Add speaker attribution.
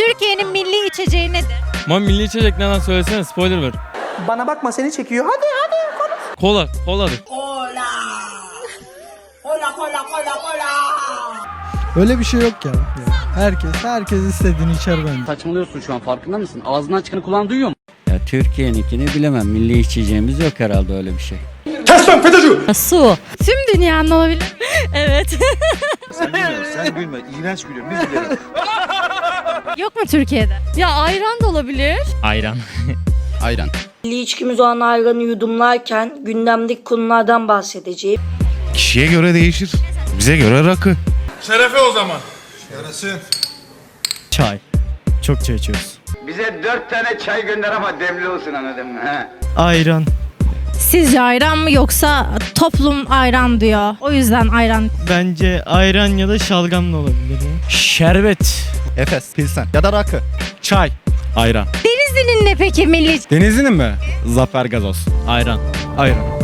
Speaker 1: Türkiye'nin milli içeceği nedir?
Speaker 2: Ama milli içecek ne lan söylesene spoiler ver.
Speaker 3: Bana bakma seni çekiyor. Hadi hadi konuş.
Speaker 2: Kola, koladır.
Speaker 4: Öyle bir şey yok ya. Herkes, herkes istediğini içer bence.
Speaker 5: Saçmalıyorsun şu an farkında mısın? Ağzından çıkanı kulağın duyuyor mu?
Speaker 6: Ya Türkiye'ninkini bilemem. Milli içeceğimiz yok herhalde öyle bir şey.
Speaker 1: Su. Tüm dünyanın olabilir. evet.
Speaker 7: Sen bilmiyorsun. Sen gülme. İğrenç gülüyorsun. Biz bilelim.
Speaker 1: Yok mu Türkiye'de? Ya ayran da olabilir.
Speaker 2: Ayran.
Speaker 5: Ayran.
Speaker 8: Milli içkimiz olan ayranı yudumlarken gündemdeki konulardan bahsedeceğim.
Speaker 9: Kişiye göre değişir. Bize göre rakı.
Speaker 4: Çay. Çok çay içiyoruz.
Speaker 5: Bize dört tane çay gönder ama demli olsun anladın mı? He?
Speaker 4: Ayran.
Speaker 1: Sizce ayran mı yoksa toplum ayran diyor. O yüzden ayran.
Speaker 4: Bence ayran ya da şalgam da olabilir.
Speaker 2: Şerbet.
Speaker 7: Efes, Pilsen ya da rakı.
Speaker 2: Çay. Ayran.
Speaker 1: Denizli'nin ne peki milli
Speaker 2: Denizli'nin mi? Zafer gazoz. Ayran.
Speaker 4: Ayran.